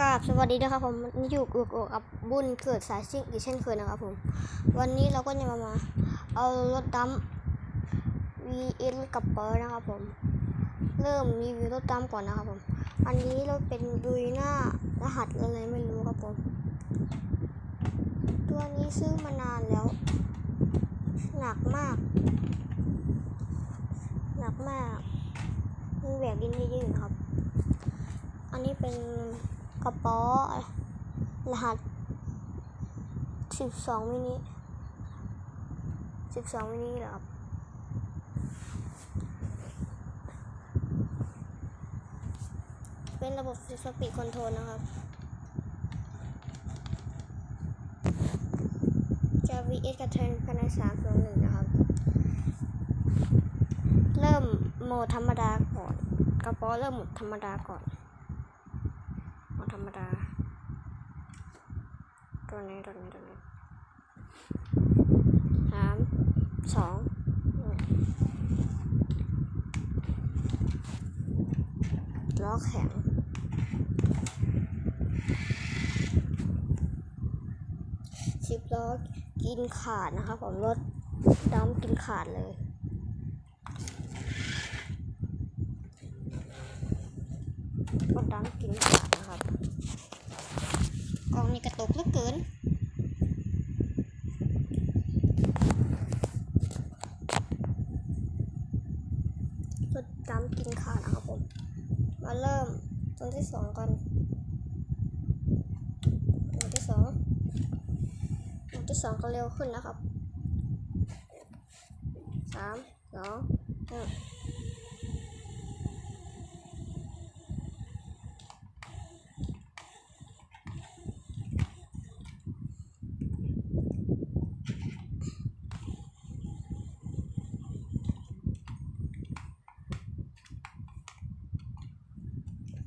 กราบสวัสดีนะครับผมนี่อยู่กับบุญเกิดสายซิ่งอีกเช่นเคยนะครับผม วันนี้เราก็จะมามา เอารถดัม VS กับเปอร์นะครับผม เริ่มรีวิวรถดัมก่อนนะครับผม อันนี้เราเป็นดุยหน้ารหัสอะไรไม่รู้ครับผม ตัวนี้ซื้อมานานแล้ว หนักมาก หนักมากมีแหวกดินเยอะๆอยู่นครับ อันนี้เป็น กระป๋อรหัสสิบสองมินิสิบสองมินิเหรอครับเป็นระบบสปีดคอนโทรลนะครับ จะ VS กับเทนภายในสามสองหนึ่งนะครับ เริ่มโหมดธรรมดาก่อน กระป๋อเริ่มโหมดธรรมดาก่อน โหมดธรรมดา ตัวนี้ตัวนี้ตัวนี้สามสองล้อแข็งสิบล้อกินขาดนะครับผมรถดำกินขาดเลยรถดำกินขาดนะครับ กล้องนี่กระตุกเหลือเกิน รถดำกินขาดนะครับผม มาเริ่มตัวที่สองกันตัวที่สองตัวที่สองก็เร็วขึ้นนะครับสามสองหนึ่ง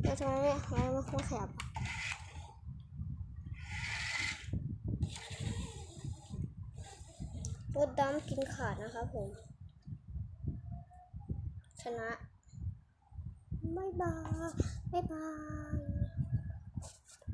เดี๋ยวทำไมไม่ไม่ไม่ค่อยขยับรถดำกินขาดนะครับผม ชนะ ไม่บายบ๊ายบาย